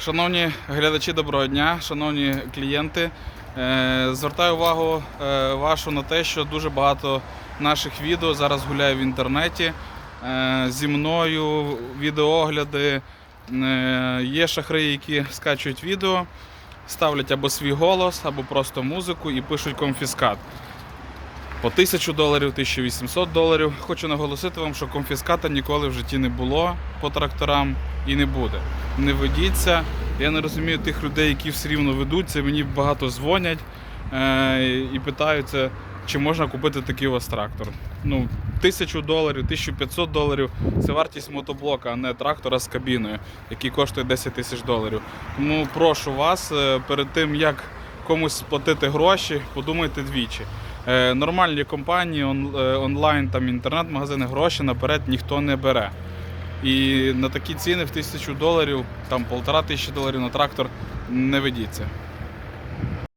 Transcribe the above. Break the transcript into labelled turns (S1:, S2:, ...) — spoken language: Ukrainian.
S1: Шановні глядачі, доброго дня, шановні клієнти. Е, Звертаю увагу е, вашу на те, що дуже багато наших відео зараз гуляє в інтернеті. Е, Зі мною відеоогляди. Є шахри, які скачують відео, ставлять або свій голос, або просто музику і пишуть конфіскат. По 1000 доларів, 1800 доларів. Хочу наголосити вам, що конфіската ніколи в житті не було по тракторам і не буде. Не ведіться. Я не розумію тих людей, які все рівно ведуться. Мені багато дзвонять е- і питаються, чи можна купити такий у вас трактор. Ну, 1000 доларів, 1500 доларів це вартість мотоблока, а не трактора з кабіною, який коштує 10 тисяч доларів. Тому прошу вас, е, перед тим як комусь сплатити гроші, подумайте двічі. Е, Нормальні компанії, он- онлайн, там інтернет-магазини, гроші наперед ніхто не бере. І на такі ціни в тисячу доларів, там полтора тисячі доларів на трактор не ведіться.